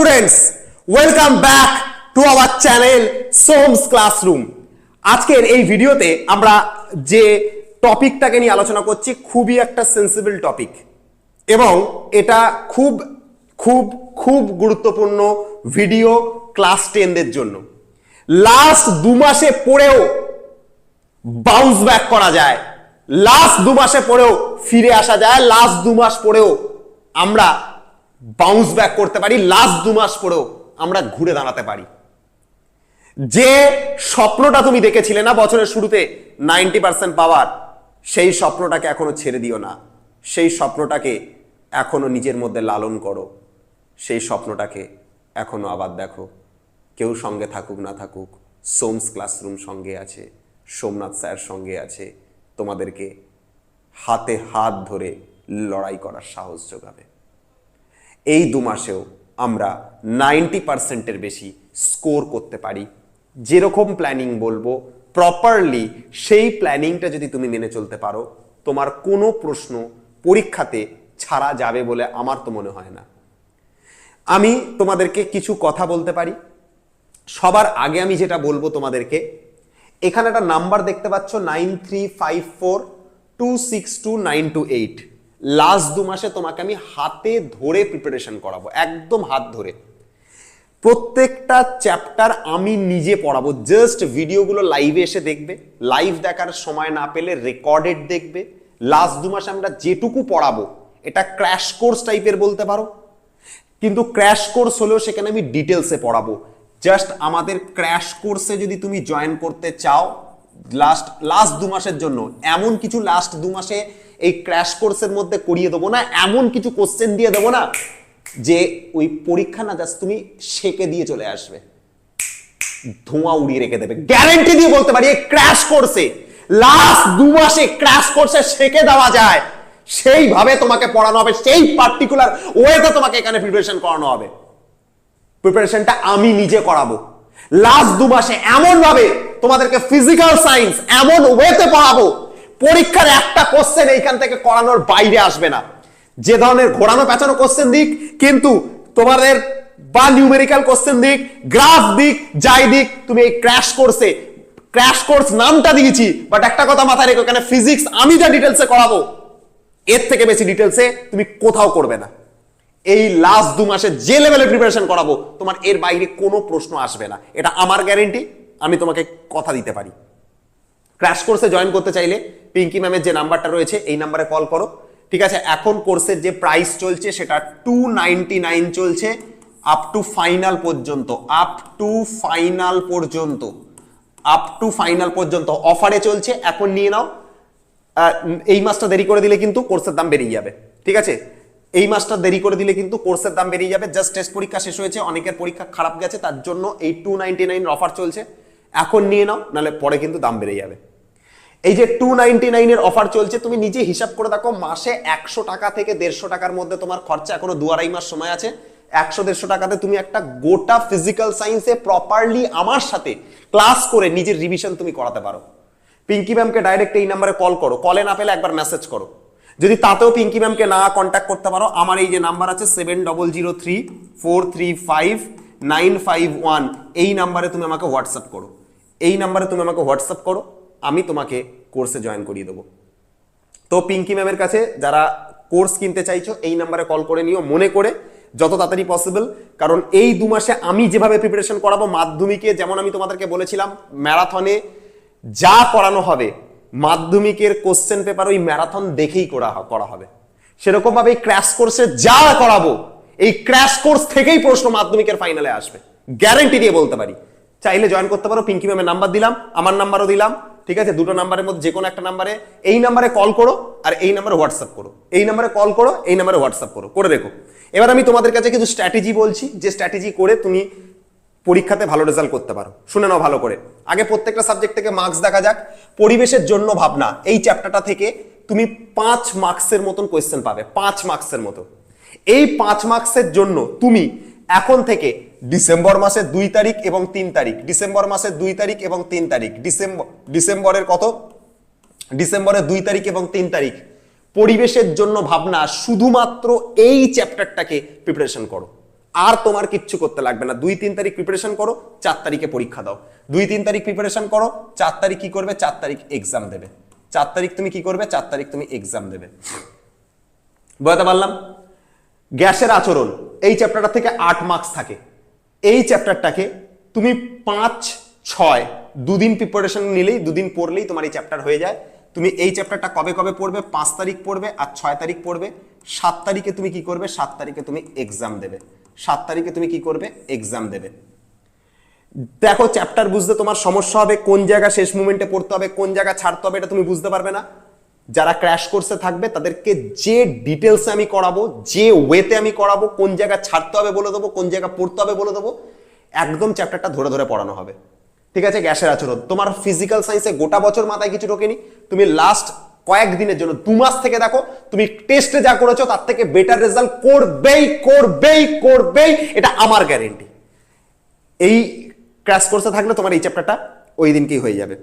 Students welcome back to our channel Som's classroom আজকের এই ভিডিওতে আমরা যে টপিকটাকে নিয়ে আলোচনা করছি, খুবই একটা সেন্সিবল টপিক এবং এটা খুব খুব খুব গুরুত্বপূর্ণ ভিডিও ক্লাস টেনদের জন্য। লাস্ট দু মাসে পড়েও বাউন্স ব্যাক করা যায়। লাস্ট দু মাসে পরেও ফিরে আসা যায়। লাস্ট দু মাস পরেও আমরা বাউন্স ব্যাক করতে পারি লাস্ট দু মাস পরেও আমরা ঘুরে দাঁড়াতে পারি। যে স্বপ্নটা তুমি দেখেছিলে না বছরের শুরুতে নাইনটি পার্সেন্ট পাওয়ার, সেই স্বপ্নটাকে এখনও ছেড়ে দিও না। সেই স্বপ্নটাকে এখনও নিজের মধ্যে লালন করো। সেই স্বপ্নটাকে এখনও আবার দেখো। কেউ সঙ্গে থাকুক, না থাকুক, সোমস ক্লাসরুম সঙ্গে আছে, সোমনাথ স্যার সঙ্গে আছে, তোমাদেরকে হাতে হাত ধরে লড়াই করার সাহস যোগাবে। এই দু মাসেও আমরা নাইনটি পার্সেন্টের বেশি স্কোর করতে পারি। যেরকম প্ল্যানিং বলব, প্রপারলি সেই প্ল্যানিংটা যদি তুমি মেনে চলতে পারো, তোমার কোনো প্রশ্ন পরীক্ষাতে ছাড়া যাবে বলে আমার তো মনে হয় না। আমি তোমাদেরকে কিছু কথা বলতে পারি। সবার আগে আমি যেটা বলব তোমাদেরকে, এখানে একটা নাম্বার দেখতে পাচ্ছ nine three five four two six two nine two eight. Last দু মাসে তোমাকে আমি হাতে ধরে প্রিপারেশন করাবো, একদম হাত ধরে। প্রত্যেকটা চ্যাপ্টার আমি নিজে পড়াবো জাস্ট ভিডিওগুলো লাইভে এসে দেখবে লাইভ দেখার সময় না পেলে রেকর্ডেড দেখবে। লাস্ট দু মাসে আমরা যেটুকু পড়াবো, এটা ক্র্যাশ কোর্স টাইপের বলতে পারো। কিন্তু ক্র্যাশ কোর্স হলেও সেখানে আমি ডিটেলসে পড়াবো। জাস্ট আমাদের ক্র্যাশ কোর্সে যদি তুমি জয়েন করতে চাও লাস্ট লাস্ট দু মাসের জন্য, এমন কিছু লাস্ট দু মাসে এই ক্র্যাশ কোর্সের মধ্যে করিয়ে দেবো না, এমন কিছু কোশ্চেন দিয়ে দেবো না যে ওই পরীক্ষা না জাস্ট তুমি সেকে দিয়ে চলে আসবে। ধোঁয়া উড়িয়ে রেখে দেবে। গ্যারেন্টি দিয়ে বলতে পারি, এই ক্র্যাশ কোর্সে লাস্ট দু মাসে ক্র্যাশ কোর্সে শেখে দেওয়া যায়। সেইভাবে তোমাকে পড়ানো হবে, সেই পার্টিকুলার ওয়েতে তোমাকে এখানে প্রিপারেশন করানো হবে। প্রিপারেশনটা আমি নিজে করাবো। লাস্ট দু মাসে এমন ভাবে তোমাদেরকে ফিজিক্যাল সায়েন্স এমন ওয়েতে পড়াবো পরীক্ষার একটা কোশ্চেন এইখান থেকে করানোর বাইরে আসবে না। যে ধরনের ঘোরানো পেঁচানো কোশ্চেন দিক, কিন্তু তোমাদের বা নিউমেরিক্যাল কোশ্চেন দিক গ্রাফ দিক, যাই দিক, তুমি এই ক্র্যাশ কোর্সে ক্র্যাশ কোর্স নামটা দিয়েছি বাট একটা কথা মাথায় রেখো, এখানে ফিজিক্স আমি যা ডিটেলসে করাবো, এর থেকে বেশি ডিটেলসে তুমি কোথাও করবে না। এই লাস্ট দু মাসে যে লেভেলে প্রিপারেশন করাবো, তোমার এর বাইরে কোনো প্রশ্ন আসবে না। এটা আমার গ্যারেন্টি আমি তোমাকে কথা দিতে পারি। ক্র্যাশ কোর্সে জয়েন করতে চাইলে পিঙ্কি ম্যামের যে নাম্বারটা রয়েছে, এই নাম্বারে কল করো। ঠিক আছে? এখন কোর্সের যে প্রাইস চলছে, সেটা টু চলছে আপ টু ফাইনাল পর্যন্ত আপ টু ফাইনাল পর্যন্ত আপ টু ফাইনাল পর্যন্ত অফারে চলছে। এখন নিয়ে নাও। এই মাসটা দেরি করে দিলে কিন্তু কোর্সের দাম বেরিয়ে যাবে। ঠিক আছে? এই মাসটা দেরি করে দিলে কিন্তু কোর্সের দাম বেরিয়ে যাবে। জাস্ট টেস্ট পরীক্ষা শেষ হয়েছে, অনেকের পরীক্ষা খারাপ গেছে, তার জন্য এই টু নাইনটি নাইন অফার চলছে। এখন নিয়ে নাও, নাহলে পরে কিন্তু দাম বেড়ে যাবে। এই যে টু নাইনটি নাইনের অফার চলছে, তুমি নিজে হিসাব করে দেখো, মাসে একশো টাকা থেকে দেড়শো টাকার মধ্যে তোমার খরচা এখনও দু আড়াই মাস সময় আছে। একশো দেড়শো টাকাতে তুমি একটা গোটা ফিজিক্যাল সায়েন্সে প্রপারলি আমার সাথে ক্লাস করে নিজের রিভিশন তুমি করাতে পারো। পিঙ্কি ম্যামকে ডাইরেক্ট এই নাম্বারে কল করো। কলে না পেলে একবার মেসেজ করো। যদি তাতেও পিঙ্কি ম্যামকে না কন্ট্যাক্ট করতে পারো, আমার এই যে নাম্বার আছে seven double zero three four three five nine five one এই নাম্বারে তুমি আমাকে হোয়াটসঅ্যাপ করো। এই নাম্বারে তুমি আমাকে হোয়াটসঅ্যাপ করো। আমি তোমাকে কোর্সে জয়েন করিয়ে দেবো। তো পিঙ্কি ম্যামের কাছে যারা কোর্স কিনতে চাইছো, এই নাম্বারে কল করে নিও, মনে করে যত তাড়াতাড়ি পসিবল কারণ এই দু মাসে আমি যেভাবে প্রিপারেশন করাবো, মাধ্যমিকে যেমন আমি তোমাদেরকে বলেছিলাম ম্যারাথনে যা করানো হবে, মাধ্যমিকের কোশ্চেন পেপার ওই ম্যারাথন দেখেই করা করা হবে। সেরকম ভাবে এই ক্র্যাশ কোর্সে যা করাবো, এই ক্র্যাশ কোর্স থেকেই প্রশ্ন মাধ্যমিকের ফাইনালে আসবে। গ্যারেন্টি দিয়ে বলতে পারি। চাইলে জয়েন করতে পারো পিঙ্কি ম্যামের নাম্বার দিলাম, আমার নাম্বারও দিলাম ঠিক আছে? দুটো নাম্বারের মধ্যে যে কোনো একটা নাম্বারে এই নাম্বারে কল করো আর এই নাম্বারে হোয়াটসঅ্যাপ করো। এই নাম্বারে কল করো, এই নাম্বারে হোয়াটসঅ্যাপ করো। করে রেখো। এবার আমি তোমাদের কাছে কিছু স্ট্র্যাটেজি বলছি। যে স্ট্র্যাটেজি করে তুমি পরীক্ষাতে ভালো রেজাল্ট করতে পারো। শুনে নাও ভালো করে। আগে প্রত্যেকটা সাবজেক্ট থেকে মার্কস দেখা যাক। পরিবেশের জন্য ভাবনা। এই চ্যাপ্টারটা থেকে তুমি পাঁচ মার্কসের মতন কোয়েশ্চেন পাবে। পাঁচ মার্কসের মতো। এই পাঁচ মার্কসের জন্য তুমি এখন থেকে ডিসেম্বর মাসের দুই তারিখ এবং তিন তারিখ। ডিসেম্বর মাসের দুই তারিখ এবং তিন তারিখ। ডিসেম্বর ডিসেম্বরের কত? ডিসেম্বরের দুই তারিখ এবং তিন তারিখ। পরিবেশের জন্য ভাবনা, শুধুমাত্র এই চ্যাপ্টারটাকে প্রিপারেশন করো। আর তোমার কিচ্ছু করতে লাগবে না। দুই, তিন তারিখ প্রিপারেশন করো, চার তারিখে পরীক্ষা দাও। দুই, তিন তারিখ প্রিপারেশন করো, চার তারিখ কি করবে? চার তারিখ এক্সাম দেবে। চার তারিখ তুমি কি করবে? চার তারিখ তুমি এক্সাম দেবে। বুঝতে পারলাম? গ্যাসের আচরণ। এই চ্যাপ্টারটা থেকে আট মার্কস থাকে। এই চ্যাপ্টারটাকে তুমি পাঁচ, ছয়, দুদিন প্রিপারেশন নিলেই, দুদিন পড়লেই তোমার এই চ্যাপ্টার হয়ে যায়। তুমি এই চ্যাপ্টারটা কবে কবে পড়বে? পাঁচ তারিখ পড়বে আর ছয় তারিখ পড়বে। সাত তারিখে তুমি কি করবে? সাত তারিখে তুমি এক্সাম দেবে। সাত তারিখে তুমি কি করবে? এক্সাম দেবে। দেখো চ্যাপ্টার বুঝতে তোমার সমস্যা হবে, কোন জায়গা শেষ মুমেন্টে পড়তে হবে, কোন জায়গা ছাড়তে হবে এটা তুমি বুঝতে পারবে না। যারা ক্র্যাশ কোর্সে থাকবে, তাদেরকে যে ডিটেলসে আমি করাবো, যে ওয়েতে আমি করাবো, কোন জায়গা ছাড়তে হবে বলে দেবো, কোন জায়গা পড়তে হবে বলে দেবো, একদম চ্যাপ্টারটা ধরে ধরে পড়ানো হবে। ঠিক আছে, গ্যাসের আচরণ। তোমার ফিজিক্যাল সায়েন্সে গোটা বছর মাথায় কিছু ঢোকেনি। তুমি লাস্ট কয়েকদিনের জন্য, দু মাস থেকে দেখো, তুমি টেস্টে যা করেছ, তার থেকে বেটার রেজাল্ট করবেই করবেই করবেই, এটা আমার গ্যারেন্টি এই ক্র্যাশ কোর্সে থাকলে তোমার এই চ্যাপ্টারটা ওই দিনকেই হয়ে যাবে।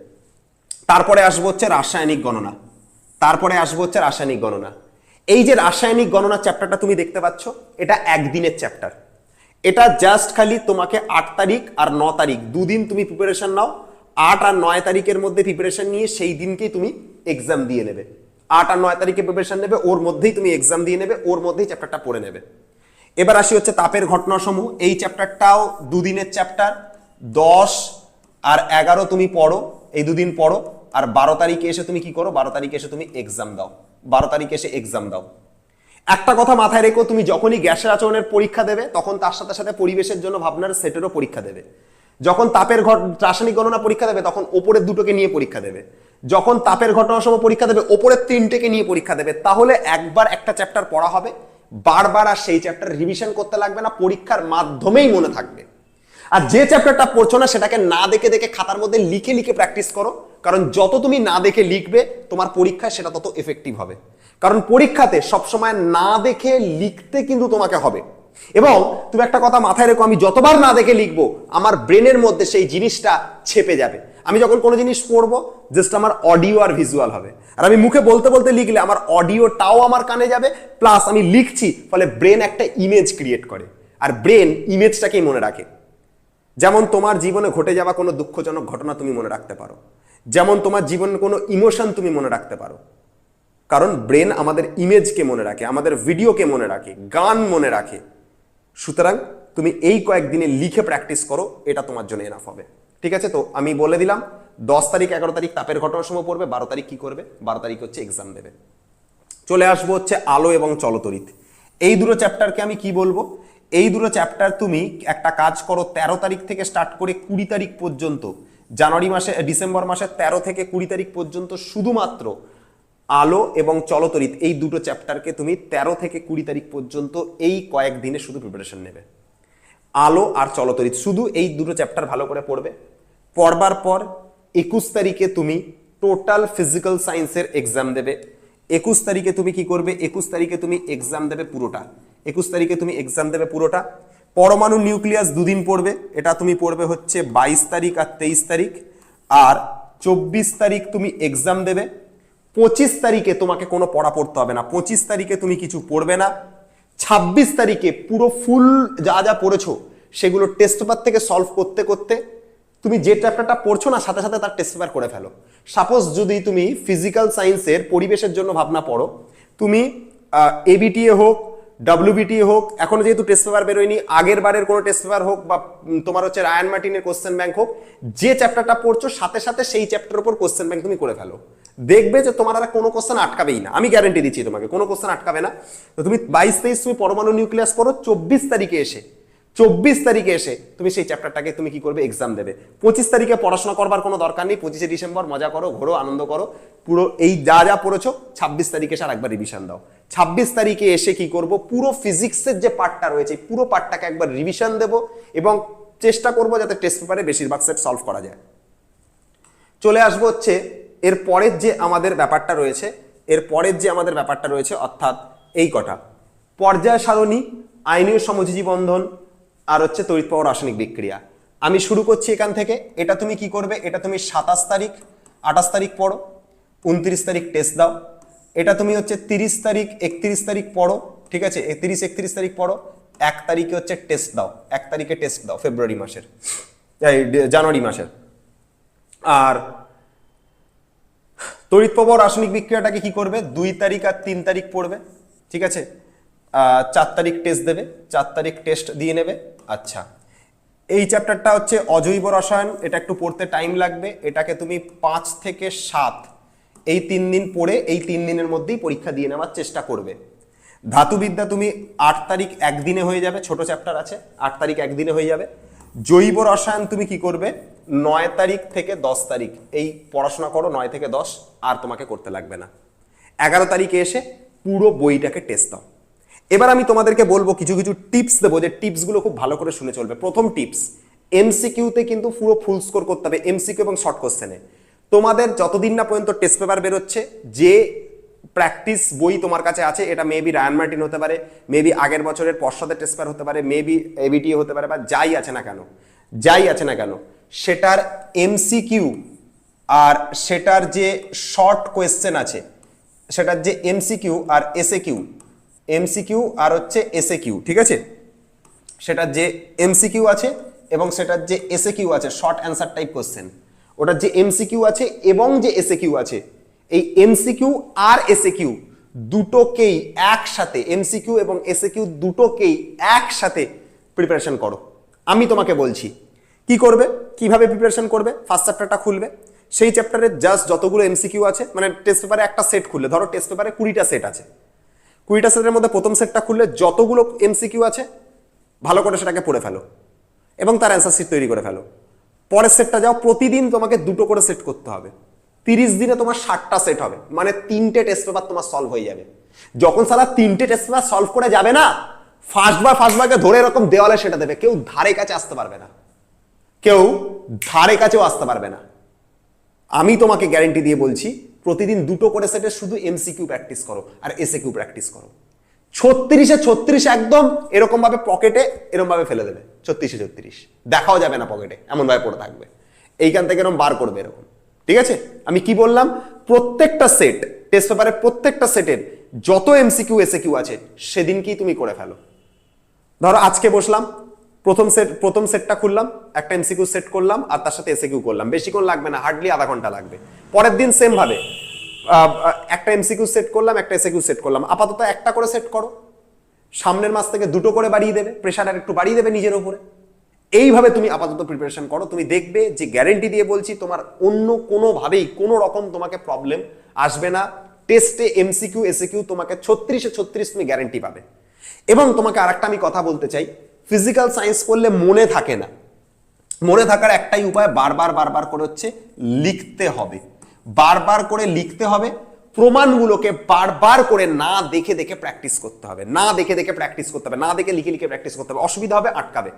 তারপরে আসব হচ্ছে রাসায়নিক গণনা। তারপরে আসব হচ্ছে রাসায়নিক গণনা। এই যে রাসায়নিক গণনা চ্যাপ্টারটা তুমি দেখতে পাচ্ছ, এটা একদিনের চ্যাপ্টার এটা জাস্ট খালি তোমাকে আট তারিখ আর ন তারিখ, দুদিন তুমি প্রিপারেশন নাও, আট আর নয় তারিখের মধ্যে প্রিপারেশন নিয়ে সেই দিনকেই তুমি এক্সাম দিয়ে নেবে। আট আর নয় তারিখে প্রিপারেশন নেবে, ওর মধ্যেই তুমি এক্সাম দিয়ে নেবে, ওর মধ্যেই চ্যাপ্টারটা পড়ে নেবে। এবার আসি হচ্ছে তাপের ঘটনাসমূহ। এই চ্যাপ্টারটাও দুদিনের চ্যাপ্টার দশ আর এগারো তুমি পড়ো, এই দুদিন পড়ো। আর বারো তারিখে এসে তুমি কি করো? বারো তারিখে এসে তুমি এক্সাম দাও। বারো তারিখে এসে এক্সাম দাও। একটা কথা মাথায় রেখো, তুমি যখনই গ্যাসের আচরণের পরীক্ষা দেবে, তখন তার সাথে সাথে পরিবেশের জন্য ভাবনার সেটেরও পরীক্ষা দেবে। যখন তাপের ঘট রাসায়নিক গণনা পরীক্ষা দেবে, তখন ওপরের দুটোকে নিয়ে পরীক্ষা দেবে। যখন তাপের ঘটনার সময় পরীক্ষা দেবে, ওপরের তিনটেকে নিয়ে পরীক্ষা দেবে। তাহলে একবার একটা চ্যাপ্টার পড়া হবে। বারবার আর সেই চ্যাপ্টার রিভিশন করতে লাগবে না, পরীক্ষার মাধ্যমেই মনে থাকবে। আর যে চ্যাপ্টারটা পড়ছো না, সেটাকে না দেখে দেখে খাতার মধ্যে লিখে লিখে প্র্যাকটিস করো। কারণ যত তুমি না দেখে লিখবে, তোমার পরীক্ষায় সেটা তত এফেক্টিভ হবে। কারণ পরীক্ষাতে সবসময় না দেখে লিখতে কিন্তু তোমাকে হবে। এবং তুমি একটা কথা মাথায় রেখো, আমি যতবার না দেখে লিখব, আমার ব্রেনের মধ্যে সেই জিনিসটা ছেপে যাবে। আমি যখন কোনো জিনিস পড়ব জাস্ট আমার অডিও আর ভিজুয়াল হবে। আর আমি মুখে বলতে বলতে লিখলে আমার অডিওটাও আমার কানে যাবে প্লাস আমি লিখছি, ফলে ব্রেন একটা ইমেজ ক্রিয়েট করে। আর ব্রেন ইমেজটাকেই মনে রাখে। যেমন তোমার জীবনে ঘটে যাওয়া কোনো দুঃখজনক ঘটনা তুমি মনে রাখতে পারো। যেমন তোমার জীবনে কোনো ইমোশন তুমি মনে রাখতে পারো। কারণ ব্রেন আমাদের ইমেজকে মনে রাখে, আমাদের ভিডিওকে মনে রাখে, গান মনে রাখে। সুতরাং তুমি এই কয়েকদিনে লিখে প্র্যাকটিস করো, এটা তোমার জন্য এনাফ হবে। ঠিক আছে? তো আমি বলে দিলাম, দশ তারিখ, এগারো তারিখ তাপের ঘটনার সময় পড়বে, বারো তারিখ কী করবে? বারো তারিখ হচ্ছে এক্সাম দেবে। চলে আসব হচ্ছে আলো এবং চলতরিৎ এই দুটো চ্যাপ্টারকে আমি কি বলব? এই দুটো চ্যাপ্টার তুমি একটা কাজ করো তেরো তারিখ থেকে স্টার্ট করে কুড়ি তারিখ পর্যন্ত। জানুয়ারি মাসে ডিসেম্বর মাসের তেরো থেকে কুড়ি তারিখ পর্যন্ত শুধুমাত্র আলো এবং চলতরিৎ এই দুটো চ্যাপ্টারকে তুমি তেরো থেকে কুড়ি তারিখ পর্যন্ত এই কয়েক দিনে শুধু প্রিপারেশন নেবে। আলো আর চলতরিৎ শুধু এই দুটো চ্যাপ্টার ভালো করে পড়বে। পড়বার পর একুশ তারিখে তুমি টোটাল ফিজিক্যাল সায়েন্সের এক্সাম দেবে। একুশ তারিখে তুমি কি করবে? একুশ তারিখে তুমি এক্সাম দেবে পুরোটা। একুশ তারিখে তুমি এক্সাম দেবে পুরোটা। পরমাণু নিউক্লিয়াস দুদিন পড়বে, এটা তুমি পড়বে হচ্ছে বাইশ তারিখ আর তেইশ তারিখ। আর চব্বিশ তারিখ তুমি এক্সাম দেবে, পঁচিশ তারিখে তোমাকে কোনো পড়া পড়তে হবে না। পঁচিশ তারিখে তুমি কিছু পড়বে না। ছাব্বিশ তারিখে পুরো ফুল যা যা পড়েছো, সেগুলো টেস্ট পেপার থেকে সলভ করতে করতে তুমি যে চ্যাপ্টারটা পড়ছো না, সাথে সাথে তার টেস্ট পেপার করে ফেলো। সাপোজ যদি তুমি ফিজিক্যাল সায়েন্সের পরিবেশের জন্য ভাবনা পড়ো, তুমি এবিটিএ হোক ডাব্লিউবিটিএ হোক, এখনও যেহেতু টেস্ট পেপার বেরোয়নি, আগের বারের কোনো টেস্ট পেপার হোক বা তোমার হচ্ছে রায়ন মার্টিনের কোশ্চেন ব্যাংক হোক, যে চ্যাপ্টারটা পড়ছো, সাথে সাথে সেই চ্যাপ্টার উপর কোশ্চেন ব্যাংক তুমি করে ফেলো। দেখবে যে তোমার আর কোনো কোশ্চেন আটকাবেই না। আমি গ্যারেন্টি দিচ্ছি তোমাকে, কোনো কোশ্চেন আটকাবে না। তো তুমি বাইশ তেইশ তুমি পরমাণু নিউক্লিয়াস করো চব্বিশ তারিখে এসে। চব্বিশ তারিখে এসে তুমি সেই চ্যাপ্টারটাকে তুমি কি করবে? এক্সাম দেবে। পঁচিশ তারিখে পড়াশোনা করবার কোনো দরকার নেই। পঁচিশে ডিসেম্বর মজা করো, ঘোরো, আনন্দ করো। পুরো এই যা যা পড়েছো, ছাব্বিশ তারিখে এসে একবার রিভিশন দাও। ছাব্বিশ তারিখে এসে কি করব? পুরো ফিজিক্সের যে পার্টটা রয়েছে পুরো পার্টটাকে একবার রিভিশন দেব এবং চেষ্টা করব যাতে টেস্ট পেপারে বেশিরভাগ সেট সলভ করা যায়। চলে আসব হচ্ছে এর পরের যে আমাদের ব্যাপারটা রয়েছে, এর পরের যে আমাদের ব্যাপারটা রয়েছে, অর্থাৎ এই কটা। পর্যায় সারণী আইনীয় সমযোজী বন্ধন আর হচ্ছে তড়িৎ পাওয়া রাসায়নিক বিক্রিয়া। আমি শুরু করছি এখান থেকে। এটা তুমি কি করবে? এটা তুমি সাতাশ তারিখ, আঠাশ তারিখ পড়ো, উনত্রিশ তারিখ টেস্ট দাও। এটা তুমি হচ্ছে তিরিশ তারিখ, একত্রিশ তারিখ পড়ো, ঠিক আছে? তিরিশ একত্রিশ তারিখ পড়ো। এক তারিখে হচ্ছে টেস্ট দাও। এক তারিখে টেস্ট দাও, ফেব্রুয়ারি মাসের। জানুয়ারি মাসের। আর তড়িৎ প্রবাহ রাসায়নিক বিক্রিয়াটাকে কি করবে? দুই তারিখ আর তিন তারিখ পড়বে, ঠিক আছে? চার তারিখ টেস্ট দেবে, চার তারিখ টেস্ট দিয়ে নেবে। আচ্ছা। এই চ্যাপ্টারটা হচ্ছে অজৈব রসায়ন, এটা একটু পড়তে টাইম লাগবে। এটাকে তুমি পাঁচ থেকে সাত, এই তিন দিন পড়ে এই তিন দিনের মধ্যেই পরীক্ষা দিয়ে নেওয়ার চেষ্টা করবে। ধাতুবিদ্যা তুমি আট তারিখ একদিনে হয়ে যাবে, ছোট চ্যাপ্টার আছে, আট তারিখ একদিনে হয়ে যাবে। জৈব রসায়ন তুমি কি করবে? নয় তারিখ থেকে দশ তারিখ, এই পড়াশোনা করো নয় থেকে দশ, আর তোমাকে করতে লাগবে না। এগারো তারিখে এসে পুরো বইটাকে টেস্ট দাও। এবার আমি তোমাদেরকে বলব কিছু কিছু টিপস দেবো যে টিপসগুলো খুব ভালো করে শুনে চলবে। প্রথম টিপস এমসিকিউতে কিন্তু পুরো ফুল স্কোর করতে হবে এমসিকিউ এবং শর্ট কোশ্চেনে তোমাদের যতদিন না পর্যন্ত টেস্ট পেপার বেরোচ্ছে, যে প্র্যাকটিস বই তোমার কাছে আছে, এটা মেবি রায়ান মার্টিন হতে পারে মেবি আগের বছরের পশ্চাতের টেস্ট পেপার হতে পারে মেবি এবিটি হতে পারে, বা যাই আছে না কেন, যাই আছে না কেন, সেটার এমসিকিউ আর সেটার যে শর্ট কোয়েশ্চেন আছে, সেটার যে এমসিকিউ আর এসএ কিউ এমসিকিউ আর হচ্ছে এসএ কিউ ঠিক আছে? সেটার যে এমসিকিউ আছে এবং সেটার যে এসএ কিউ আছে শর্ট অ্যান্সার টাইপ কোশ্চেন ওটার যে এমসিকিউ আছে এবং যে এসএ কিউ আছে, এই এমসিকিউ আর এসএ কিউ দুটোকেই একসাথে এমসিকিউ এবং এসএ কিউ দুটোকেই একসাথে প্রিপারেশন করো। আমি তোমাকে বলছি, কি করবে? কীভাবে প্রিপারেশন করবে? ফার্স্ট চ্যাপ্টারটা খুলবে। সেই চ্যাপ্টারে জাস্ট যতগুলো এমসিকিউ আছে মানে টেস্ট পেপারে একটা সেট খুললে, ধরো টেস্ট পেপারে কুড়িটা সেট আছে। কুড়িটা সেটের মধ্যে প্রথম সেটটা খুললে যতগুলো এমসিকিউ আছে, ভালো করে সেটাকে পড়ে ফেলো এবং তার অ্যান্সার শিট তৈরি করে ফেলো। পরের সেটটা যাও, প্রতিদিন তোমাকে দুটো করে সেট করতে হবে। তিরিশ দিনে তোমার ষাটটা সেট হবে মানে তিনটে টেস্ট পেপার তোমার সলভ হয়ে যাবে। যখন সারা তিনটে টেস্ট পেপার সলভ করে যাবে না ফার্স্ট বার ফার্স্ট বারকে ধরে এরকম দেওয়ালে সেটা দেবে। কেউ ধারে কাছে আসতে পারবে না। কেউ ধারে কাছেও আসতে পারবে না। আমি তোমাকে গ্যারেন্টি দিয়ে বলছি, প্রতিদিন দুটো করে সেটে শুধু এমসিকিউ প্র্যাকটিস করো আর এসএ কিউ প্র্যাকটিস করো। ছত্রিশে ছত্রিশ একদম এরকম ভাবে পকেটে এরকম ভাবে ফেলে দেবে। ছত্রিশে ছত্রিশ। দেখাও যাবে না পকেটে এমন ভাবে পড়ে থাকবে। এইখান থেকে এরকম বার করবে এরকম। ঠিক আছে? আমি কি বললাম? প্রত্যেকটা সেট টেস্ট পেপারে প্রত্যেকটা সেটের যত এমসিকিউ এসএ কিউ আছে, সেদিনকেই তুমি করে ফেলো। ধরো আজকে বসলাম প্রথম সেট প্রথম সেটটা খুললাম, একটা এমসিকিউ সেট করলাম, আর তার সাথে এসএকিউ করলাম। বেশিক্ষণ লাগবে না হার্ডলি আধা ঘণ্টা লাগবে। পরের দিন সেম ভাবে। একটা এমসিকিউ সেট করলাম, একটা এসএকিউ সেট করলাম। আপাতত একটা করে সেট করো। সামনের মাস থেকে দুটো করে বাড়িয়ে দেবে প্রেশার আর একটু বাড়িয়ে দেবে নিজের উপরে। এইভাবে তুমি আপাতত প্রিপারেশন করো। তুমি দেখবে যে গ্যারেন্টি দিয়ে বলছি, তোমার অন্য কোনোভাবেই কোনো রকম তোমাকে প্রবলেম আসবে না। টেস্টে এমসিকিউ এসিকিউ তোমাকে ছত্রিশে ছত্রিশ তুমি গ্যারেন্টি পাবে। এবং তোমাকে আরেকটা আমি কথা বলতে চাই। ফিজিক্যাল সায়েন্স পড়লে মনে থাকে না। মনে থাকার একটাই উপায় বারবার বারবার করে হচ্ছে লিখতে হবে। বারবার করে লিখতে হবে, প্রমাণগুলোকে বারবার করে না দেখে দেখে প্র্যাকটিস করতে হবে। না দেখে দেখে প্র্যাকটিস করতে হবে, না দেখে লিখে লিখে প্র্যাকটিস করতে হবে। অসুবিধা হবে, আটকাবে।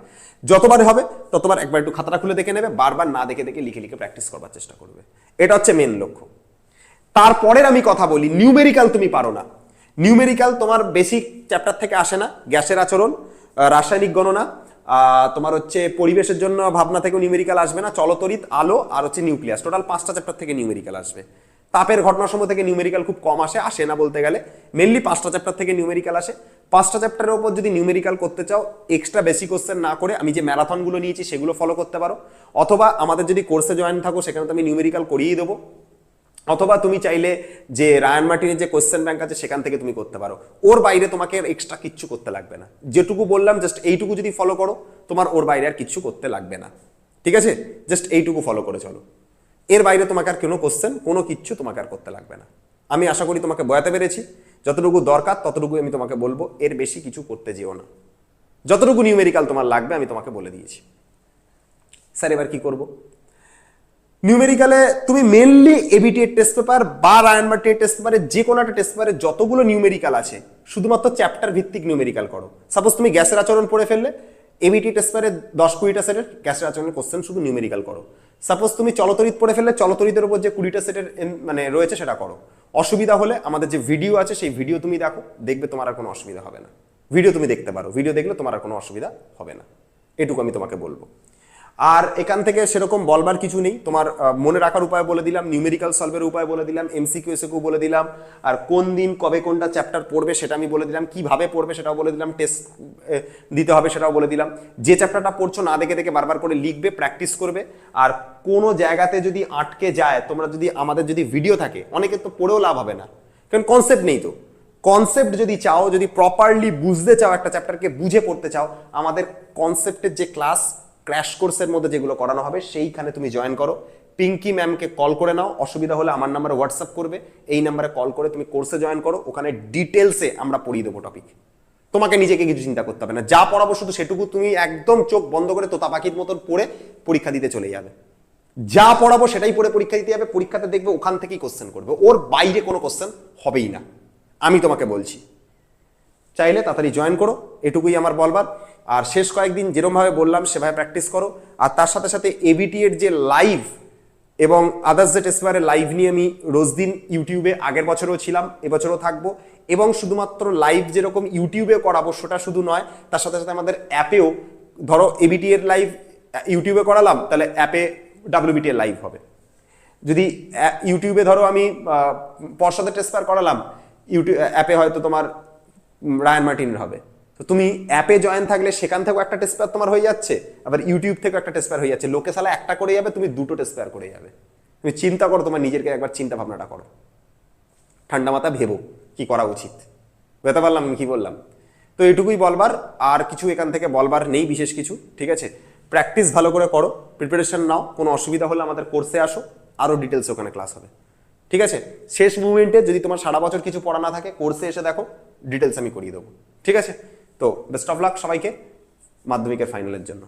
যতবার হবে, ততবার একবার একটু খাতাটা খুলে দেখে নেবে, বারবার না দেখে দেখে লিখে লিখে প্র্যাকটিস করবার চেষ্টা করবে। এটা হচ্ছে মেন লক্ষ্য। তারপরের আমি কথা বলি নিউমেরিক্যাল তুমি পারো না। নিউমেরিক্যাল তোমার বেসিক চ্যাপ্টার থেকে আসে না, গ্যাসের আচরণ রাসায়নিক গণনা তোমার হচ্ছে পরিবেশের জন্য ভাবনা থেকে নিউমেরিক্যাল আসবে না, চলতরিত আলো আর হচ্ছে নিউক্লিয়াস টোটাল পাঁচটা চ্যাপ্টার থেকে নিউমেরিক্যাল আসবে। তাপের ঘটনাসমূহ থেকে নিউমেরিক্যাল খুব কম আসে আসে না বলতে গেলে। মেনলি পাঁচটা চ্যাপ্টার থেকে নিউমেরিক্যাল আসে। পাঁচটা চ্যাপ্টারের উপর যদি নিউমেরিক্যাল করতে চাও এক্সট্রা বেশি কোশ্চেন না করে আমি যে ম্যারাথনগুলো নিয়েছি সেগুলো ফলো করতে পারো। অথবা আমাদের যদি কোর্সে জয়েন থাকো, সেখানে তো আমি নিউমেরিক্যাল করিয়েই দেবো। অথবা তুমি চাইলে যে রায়ান মার্টিনের যে কোয়েশ্চেন ব্যাংক আছে, সেখান থেকে তুমি করতে পারো। ওর বাইরে তোমাকে এক্সট্রা কিচ্ছু করতে লাগবে না। যেটুকু বললাম জাস্ট এইটুকু যদি ফলো করো, তোমার ওর বাইরে আর কিচ্ছু করতে লাগবে না। ঠিক আছে? জাস্ট এইটুকু ফলো করে চলো। এর বাইরে তোমাকে আর কোনো কোশ্চেন কোনো কিচ্ছু তোমাকে আর করতে লাগবে না। আমি আশা করি তোমাকে বয়াতে পেরেছি। যতটুকু দরকার, ততটুকু আমি তোমাকে বলব। এর বেশি কিছু করতে যেও না। যতটুকু নিউমেরিক্যাল তোমার লাগবে, আমি তোমাকে বলে দিয়েছি। স্যার, এবার কি করব? নিউমেরিক্যালে তুমি মেনলি এবিটি টেস্ট পেপার বা রায়ন মার্টিনের টেস্ট পেপারে যে কোনো একটা টেস্ট পেপারে যতগুলো নিউমেরিক্যাল আছে, শুধুমাত্র চ্যাপ্টার ভিত্তিক নিউমেরিক্যাল করো। সাপোজ তুমি গ্যাসের আচরণ পড়ে ফেললে এবিটি টেস্ট পেপারে দশ কুড়িটা সেটের গ্যাসের আচরণের কোশ্চেন শুধু নিউমেরিক্যাল করো। সাপোজ তুমি চলতরিত পড়ে ফেললে, চলতরিতের উপর যে কুড়িটা সেটের মানে রয়েছে সেটা করো। অসুবিধা হলে আমাদের যে ভিডিও আছে সেই ভিডিও তুমি দেখো, দেখবে তোমার আর কোনো অসুবিধা হবে না। ভিডিও তুমি দেখতে পারো। ভিডিও দেখলে তোমার আর কোনো অসুবিধা হবে না। এটুকু আমি তোমাকে বলব। আর এখান থেকে সেরকম বলবার কিছু নেই। তোমার মনে রাখার উপায় বলে দিলাম নিউমেরিক্যাল সলভের উপায় বলে দিলাম এমসিকিউ এসিকিউ বলে দিলাম, আর কোন দিন কবে কোনটা চ্যাপ্টার পড়বে সেটা আমি বলে দিলাম, কীভাবে পড়বে সেটাও বলে দিলাম টেস্ট দিতে হবে সেটাও বলে দিলাম। যে চ্যাপ্টারটা পড়ছো না দেখে দেখে বারবার করে লিখবে প্র্যাকটিস করবে। আর কোনো জায়গাতে যদি আটকে যায়, তোমরা যদি, আমাদের যদি ভিডিও থাকে, অনেকে তো পড়েও লাভ হবে না। কারণ কনসেপ্ট নেই তো। কনসেপ্ট যদি চাও, যদি প্রপারলি বুঝতে চাও একটা চ্যাপ্টারকে বুঝে পড়তে চাও, আমাদের কনসেপ্টের যে ক্লাস ক্র্যাশ কোর্সের মধ্যে যেগুলো করানো হবে, সেইখানে তুমি জয়েন করো। পিঙ্কি ম্যামকে কল করে নাও, অসুবিধা হলে আমার নাম্বারে হোয়াটসঅ্যাপ করবে। এই নাম্বারে কল করে তুমি কোর্সে জয়েন করো, ওখানে ডিটেলসে আমরা পড়িয়ে দেবো টপিক তোমাকে নিজেকে কিছু চিন্তা করতে হবে না, যা পড়াবো শুধু সেটুকু তুমি একদম চোখ বন্ধ করে তোতা পাখির মতন পড়ে পরীক্ষা দিতে চলে যাবে। যা পড়াবো সেটাই পড়ে পরীক্ষা দিতে যাবে, পরীক্ষাতে দেখবে ওখান থেকেই কোশ্চেন করবে। ওর বাইরে কোনো কোশ্চেন হবেই না। আমি তোমাকে বলছি, চাইলে তাড়াতাড়ি জয়েন করো, এটুকুই আমার বলবার। আর শেষ কয়েকদিন যেরমভাবে বললাম, সেভাবে প্র্যাকটিস করো। আর তার সাথে সাথে এবিটি এর যে লাইভ এবং আদার্স যে টেস্টবারের লাইভ নিয়ে আমি রোজ দিন ইউটিউবে আগের বছরও ছিলাম, এবছরও থাকব। এবং শুধুমাত্র লাইভ যেরকম ইউটিউবে করাবো, সেটা শুধু নয়, তার সাথে সাথে আমাদের অ্যাপেও ধরো এবিটি এর লাইভ ইউটিউবে করালাম, তাহলে অ্যাপে ডাব্লিউবিটি এর লাইভ হবে। যদি ইউটিউবে ধরো আমি পর্ষদের টেস্টবার করালাম ইউটিউব অ্যাপে হয়তো তোমার রায়ান মার্টিনের হবে। তো তুমি অ্যাপে জয়েন থাকলে সেখান থেকেও একটা টেস্টবার তোমার হয়ে যাচ্ছে, আবার ইউটিউব থেকেও একটা টেস্টবার হয়ে যাচ্ছে। লোকে সালা একটা করে যাবে, তুমি দুটো টেস্টবার করে যাবে। তুমি চিন্তা করো তোমার নিজেকে একবার চিন্তা ভাবনাটা করো। ঠান্ডা মাথা ভেবো কি করা উচিত। বুঝতে পারলাম আমি কি বললাম? তো এটুকুই বলবার, আর কিছু এখান থেকে বলবার নেই বিশেষ কিছু, ঠিক আছে? প্র্যাকটিস ভালো করে করো প্রিপারেশন নাও, কোনো অসুবিধা হলে আমাদের কোর্সে আসো আরও ডিটেলস ওখানে ক্লাস হবে। ঠিক আছে? শেষ মুভমেন্টে যদি তোমার সারা বছর কিছু পড়া না থাকে কোর্সে এসে দেখো ডিটেলস আমি করিয়ে দেবো। ঠিক আছে? তো বেস্ট অফ লাক সবাইকে মাধ্যমিকের ফাইনালের জন্য।